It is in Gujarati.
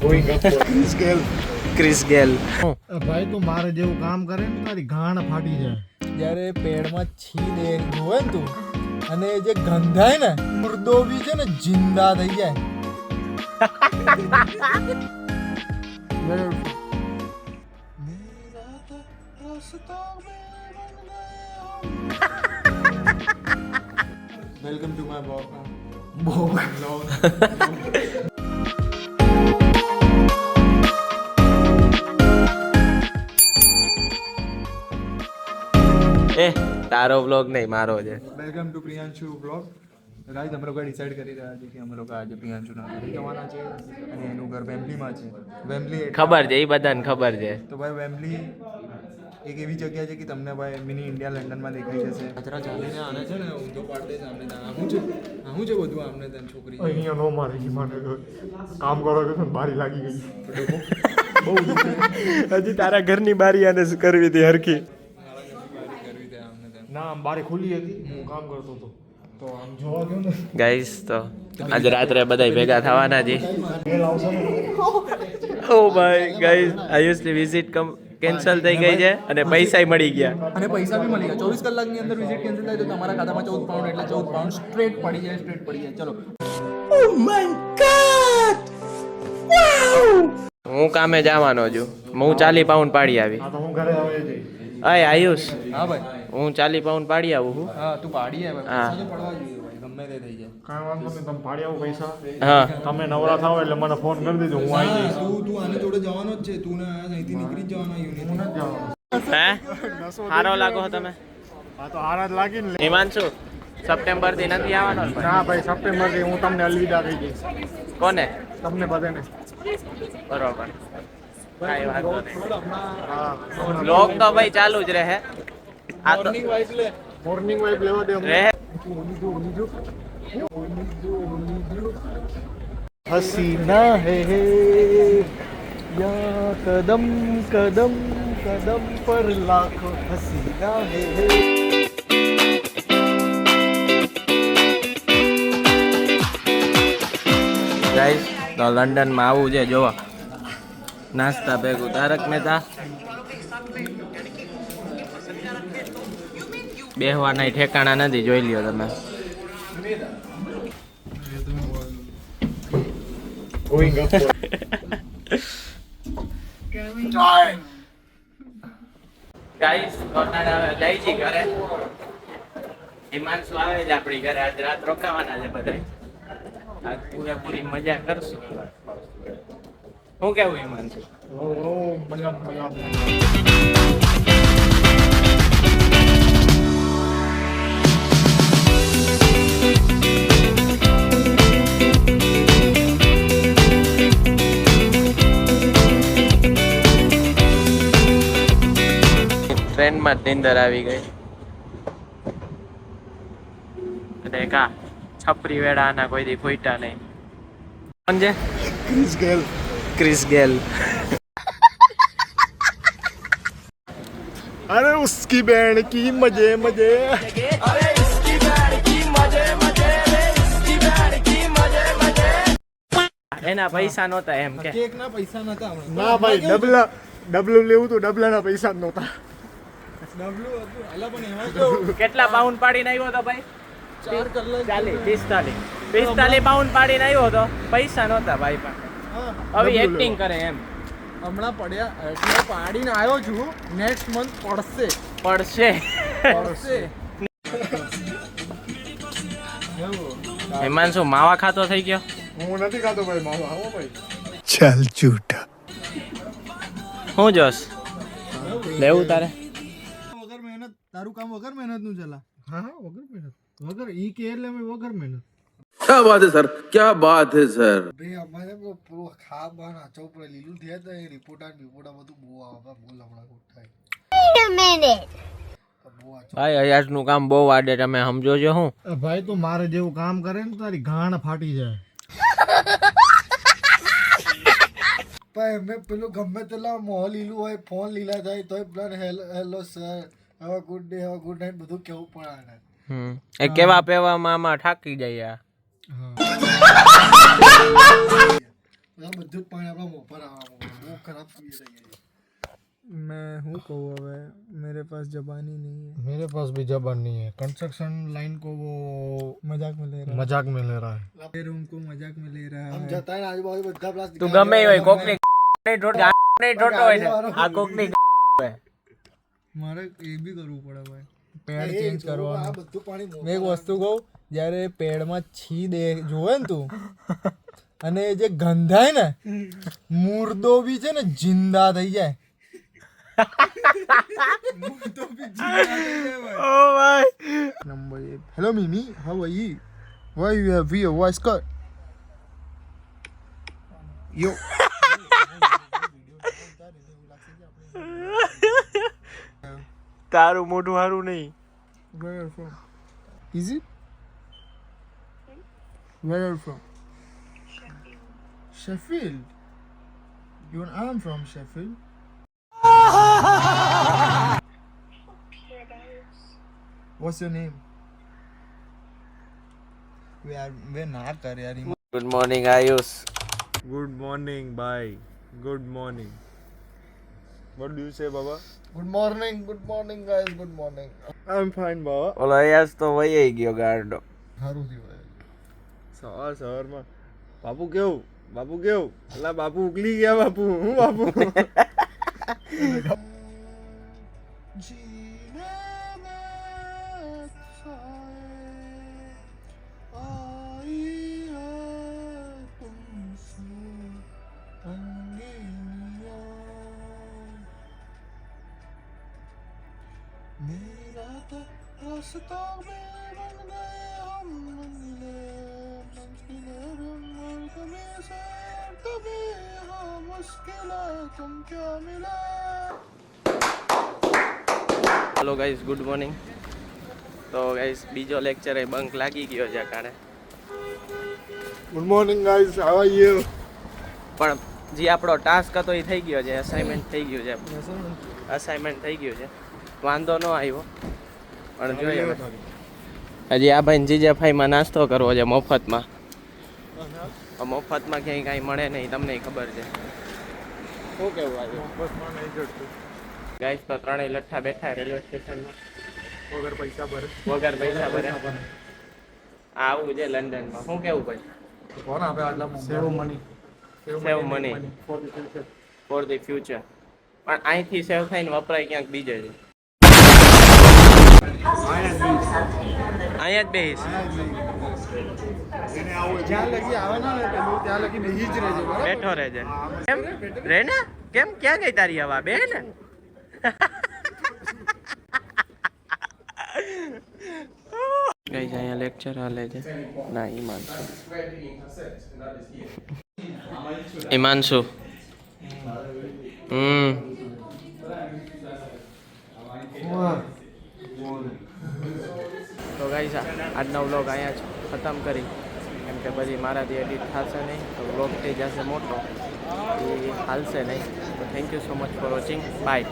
ક્રિસ ગેલ ક્રિસ ગેલ ભાઈ તું મારે જેવું કામ કરે ને તારી ગાણ ફાટી જાય. જ્યારે પેડમાં છી દે હોય ને તું અને એ જે ગંધાય ને મુર્દો બી છે ને જિંદા થઈ જાય. વેલકમ ટુ માય બ્લોગ એ તારો બ્લોગ નહીં મારો છે. Welcome to Priyanshu vlog guys અમે લોકો ડિસાઈડ કરી રહ્યા છે કે અમે લોકો આજે પ્રિયાંશુના ઘરે જવાના છે અને એનું ઘર વેમ્બલીમાં છે. વેમ્બલી ખબર છે એ બધાને ખબર છે. તો ભાઈ વેમ્બલી એક એવી જગ્યા છે કે તમને ભાઈ મિની ઇન્ડિયા લંડનમાં દેખાઈ જશે. કચરા ચાલીને આને છે ને ઊંધો પાડી દે છે આમને ત્યાં. આવું છે આવું છે બધું આમને ત્યાં છોકરી. અહીંયા નો મારે મને કામ કરો કે બારી લાગી ગઈ. હજી તારા ઘરની બારી આને કરવી હતી હરખી કરવી દે આમને ત્યાં ના આમ બારે ખુલી હતી હું કામ કરતો હતો. તો આમ જોવા ગયો ને. ગાઈસ તો આજે રાત્રે બધા ભેગા થવાના છે ઓ ભાઈ ગાઈસ આયુષની વિઝિટ કમ કેન્સલ થઈ ગઈ છે અને પૈસા મળી ગયા. અને પૈસા બી મળી ગયા. ચોવીસ કલાકની અંદર વિઝિટ કેન્સલ થાય તો તમારા ખાતામાં ચૌદ પાઉન્ડ એટલે ચૌદ પાઉન્ડ સ્ટ્રેટ પડી જાય સ્ટ્રેટ પડી જાય. ચલો. હું કામે જવાનો છું. હું ચાલી પાઉન્ડ પાડી આવી. હા હું ઘરે આવે અય આયુષ. હા ભાઈ. હું ચાલી પાઉન્ડ પાડી આવું છું હા તું પાડી આવે. હા. પૈસા તો પડવા જોઈએ ભાઈ ગમે તે થઈ જાય. કાંઈ વાંધો નહીં તમે પાડી આવો પૈસા. હા. તમે નવરા થાવ એટલે મને ફોન કરી દેજો હું આવી જઈશ. તું તું આને જોડે જવાનો જ છે. તું ને અહીંથી નીકળી જ જવાનો યુનિટ હે સારો લાગો તમે? હા તો હારા જ લાગી ને હિમાંશુ સપ્ટેમ્બરથી નથી આવવાનો ને ભાઈ? સપ્ટેમ્બરથી હું તમને અલવિદા કહી દઈશ. કોને? તમને બધાને. બરોબર. કાંઈ વાંધો નહીં. હા તો ભાઈ ચાલુ જ રહે. આ લે. મોર્નિંગ વાઇબ લેવા દે અમને. હસીના હે હે. યા કદમ કદમ કદમ પર લાખો હસીના હે હે. ગાઈસ તો લંડનમાં આવું છે જોવા. નાસ્તા ભેગું. તારક મહેતા બેહવાના ઠેકાણા નથી જોઈ લ્યો તમે. ગોઈંગ અપ ગાઈસ કોટાડા જાય છે ઘરે. હિમાંશુ આવે છે આપણી ઘરે આજ રાત રોકાવાના છે બધા આજ પૂરેપૂરી મજા કરશું. શું કેવું હિમાંશુ? મજા મજા ટ્રેનમાં જ નીંદર આવી ગઈ. અને કા છપરી વેળાના કોઈ દી ફૂટા નહીં. કોણ છે? Chris Gayle. Chris Gayle. અરે ઉસકી બેન કી મજે મજે. એના પૈસા નહોતા એમ કે કેક ના પૈસા નહોતા ના ભાઈ ડબલા ડબલું લેવું તો ડબલાના પૈસા નહોતા ડબલું હતું અલા પણ એમાં કેવું કેટલા પાઉન્ડ પાડીને આવ્યો હતો ભાઈ? ચાર કલાક પાઉન્ડ પાડીને આવ્યો હતો. પૈસા નહોતા ભાઈ પણ. હવે એક્ટિંગ કરે એમ. હમણાં પડ્યા એટલે પાડીને આવ્યો છું. નેક્સ્ટ મંથ પડશે. પડશે. પડશે. હેમાંશુ માવા ખાતો થઈ ગયો? હું નથી ખાતો ભાઈ ચાલ ચૂટા જોશ. લેવું તારે? તારું કામ વગર મહેનત નું ચલા હા હા વગર મહેનત વગર ઈ કે એટલે અમે વગર મહેનત क्या बात है सर क्या बात है સર ભાઈ અમારે બહુ પૂરો ખા બાર હાચો ઉપર લીલું થયા તો એ રિપોર્ટ આ રિપોર્ટ આ બધું બહુ આવે બોલ હમણાં કોટ થાય Wait a minute. બહુ હાચો ભાઈ અયાજનું કામ બહુ આડે તમે સમજો છો હું ભાઈ તું મારે જેવું કામ કરે ને તારી ગાણ ફાટી જાય ભાઈ અમે પેલું ગમે તેટલા મોં લીલું હોય ફોન લીલા થાય તોય પ્લાન હેલો હેલો સર હવે ગુડ ડે હવે ગુડ નાઇટ બધું કેવું પડે આને હમ. એ કેવા પેવામાં આમાં ઠાકી જાય આ. આ બધું બધું જ પાણી આપણા મોં પર આવવા બહુ ખરાબ પીએ છીએ मैं हूँ को હવે मेरे पास जबानी नहीं है मेरे पास भी जबान नहीं है कंस्ट्रक्शन लाइन को वो मजाक में ले रहा मजाक में ले रहा है है फिर उनको मजाक में ले रहा हम है जता है आजू बाजू બધા પ્લાસ્ટિક તું ગમે એ હોય કોકની નહીં ઢોટ નહીં ઢોટો હોય ને આ કોકની હોય મારે એ બી કરવું પડે ભાઈ પેડ ચેન્જ આ કરવાનું બધું પાણી મેં એક વસ્તુ કહું જ્યારે પેડમાં છી દે જોવે ને તું અને એ જે ગંધાય ને મુર્દો બી છે ને જિંદા થઈ જાય. ઓ ભાઈ Number. Hello, Mimi. How are you? Why you have your voice cut? Yo. Where are you from? Is it? Where are you from? Sheffield. You and I'm from Sheffield. What's your name? We are we na kar. Good morning, Ayush. Good morning, bye. Good morning. What do you say, Baba? Good morning good morning guys good morning I am fine Baba. ઓલો આયાસ તો વહી ગયો ગાર્ડો. સારું થયું સવાર સવારમાં. બાપુ કેવું? બાપુ કેવું? અલા બાપુ ઉકલી ગયા બાપુ. હું બાપુ? मेरा तो रास्ता में बन गए हम मंजिले मंजिले रंग में से तभी हाँ मुश्किल तुम क्या मिला હેલો ગાઈઝ ગુડ મોર્નિંગ તો ગાઈઝ બીજો લેક્ચર એ બંક લાગી ગયો છે કારણે good morning guys how are you પણ જે આપણો ટાસ્ક હતો એ થઈ ગયો છે અસાઇનમેન્ટ થઈ ગયું છે અસાઇનમેન્ટ થઈ ગયું છે વાંધો ન આવ્યો. પણ જોઈએ હજી આ ભાઈ જીજાફાઈમાં નાસ્તો કરવો છે મફતમાં. મફતમાં ક્યાંય કાંઈ મળે નહીં તમને ખબર છે. શું કેવું ગાઈસ તો ત્રણેય લઠ્ઠા બેઠા રેલવે સ્ટેશનમાં. વગર પૈસા ભરે. વગર પૈસા ભરે. આવું છે લંડનમાં. શું કેવું પછી કોણ આપે આટલા save money save money for the future પણ અહીંથી સેવ થઈને વપરાય ક્યાંક બીજે છે. અહીંયા જ બરાબર બેઠો રહેજે. કેમ? રે ને કેમ? ક્યાં ગઈ તારી હવા? બે ને? ગઈ અહીંયા લેક્ચર હાલે છે. ના ઈમાનસુ ઈમાનસુ હમ. તો ગાઈસ આજનો વ્લોગ અહીંયા જ ખતમ કરી. કેમ કે પછી મારાથી એડિટ થશે નહીં, તો વ્લોગ થઈ જશે મોટો. એ હાલશે નહીં. તો thank you so much for watching bye